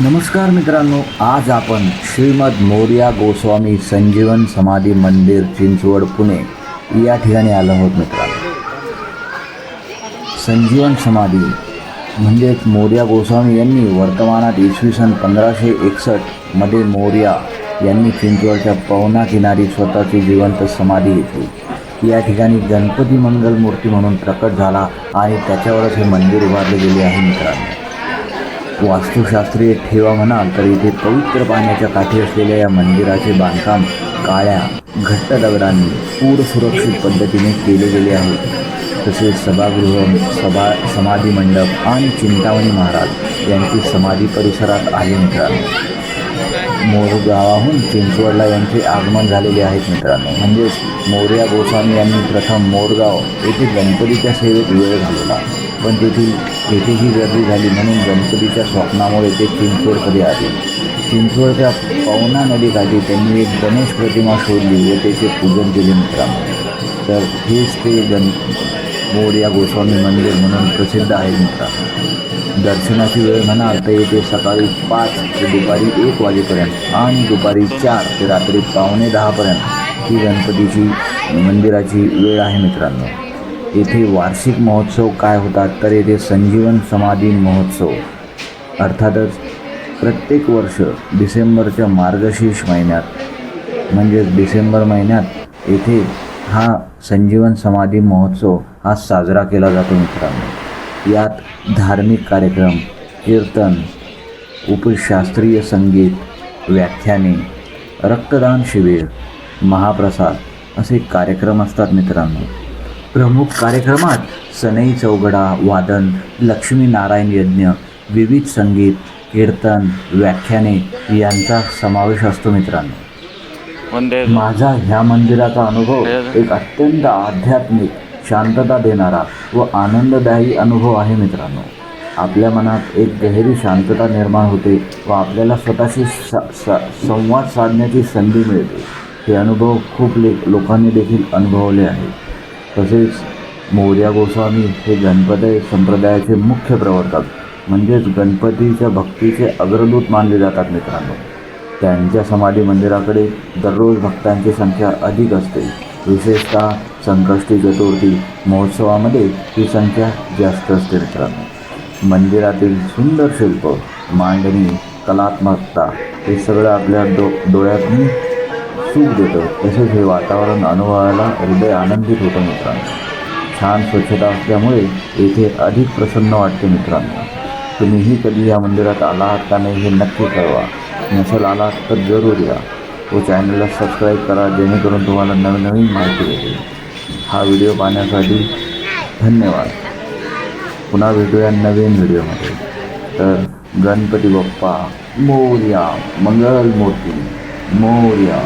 नमस्कार मित्रांनो आज आपण श्रीमद मोर्या गोस्वामी संजीवन समाधी मंदिर चिंचवड पुणे या ठिकाणी आलो आहोत मित्रांनो. संजीवन समाधी म्हणजेच मोर्या गोस्वामी यांनी वर्तमानात इसवी सन पंधराशे एकसष्टमध्ये मोर्या यांनी चिंचवडच्या पवना किनारी स्वतःची जिवंत समाधी घेतली. या ठिकाणी गणपती मंगल मूर्ती म्हणून प्रकट झाला आणि त्याच्यावरच हे मंदिर उभारले गेले आहे मित्रांनो. वास्तुशास्त्रीय ठेवा म्हणाल तर इथे पवित्र पाण्याच्या काठी असलेल्या या मंदिराचे बांधकाम काळ्या घट्ट दगडांनी पूर सुरक्षित पद्धतीने केले गेले आहे. तसेच सभागृह सभा समाधी मंडप आणि चिंतामणी महाराज यांची समाधी परिसरात आहे मित्रांनो. मोरगावाहून चिंचवडला यांचे आगमन झालेले आहेत मित्रांनो. म्हणजेच मोर्या गोस्वामी यांनी प्रथम मोरगाव येथे गणपतीच्या सेवेत वेळ घालवला. पण तेथील तेथेही गर्दी झाली म्हणून गणपतीच्या स्वप्नामुळे ते चिंचवडकडे आले. चिंचवडच्या पवना नदीकाठी त्यांनी एक गणेश प्रतिमा शोधली व त्याचे पूजन केले मित्रांनो. तर हेच ते गण मोरया गोस्वामी मंदिर म्हणून प्रसिद्ध आहे मित्रा. दर्शनाची वेळ म्हणाल तर येथे सकाळी पाच ते दुपारी एक वाजेपर्यंत आणि दुपारी चार ते रात्री पावणे दहापर्यंत. ही गणपतीची मंदिराची वेळ आहे मित्रांनो. येथे वार्षिक महोत्सव काय होतात तर येथे संजीवन समाधी महोत्सव. अर्थातच प्रत्येक वर्ष डिसेंबरच्या मार्गशीर्ष महिन्यात म्हणजेच डिसेंबर महिन्यात येथे हा संजीवन समाधी महोत्सव हा साजरा केला जातो मित्रांनो. यात धार्मिक कार्यक्रम कीर्तन उपशास्त्रीय संगीत व्याख्याने रक्तदान शिबिर महाप्रसाद असे कार्यक्रम असतात मित्रांनो. प्रमुख कार्यक्रमात सनई चौघडा वादन लक्ष्मीनारायण यज्ञ विविध संगीत कीर्तन व्याख्याने यांचा समावेश असतो मित्रांनो. माझा ह्या मंदिराचा अनुभव एक अत्यंत आध्यात्मिक शांतता देणारा व आनंददायी अनुभव आहे मित्रांनो. आपल्या मनात एक गहरी शांतता निर्माण होते व आपल्याला स्वतःशी स स संवाद साधण्याची संधी मिळते. हे अनुभव खूप ले लोकांनी देखील अनुभवले आहे तसेच मोर्या गोस्वामी हे गणपती संप्रदायाचे मुख्य प्रवर्तक म्हणजेच गणपतीच्या भक्तीचे अग्रदूत मानले जातात मित्रांनो. त्यांच्या समाधी मंदिराकडे दररोज भक्तांची संख्या अधिक असते. विशेषतः संकष्टी चतुर्थी महोत्सवामध्ये ही संख्या जास्त असते मित्रांनो. मंदिरातील सुंदर शिल्प मांडणी कलात्मकता हे सगळं आपल्या डो डोळ्यातून सुख देतं. तसेच हे वातावरण अनुभवायला हृदय आनंदित होतं मित्रांनो. छान स्वच्छता असल्यामुळे येथे अधिक प्रसन्न वाटते मित्रांनो. तुम्हीही कधी या मंदिरात आला आहात का नाही हे नक्की कळवा. नसेल आलात तर जरूर या. व चॅनलला सबस्क्राईब करा जेणेकरून तुम्हाला नवीन नवीन माहिती भेटेल. हा व्हिडिओ पाहण्यासाठी धन्यवाद. पुन्हा भेटूया नवीन व्हिडिओमध्ये तर गणपती बाप्पा मोर्या मंगल मूर्ती मोर्या.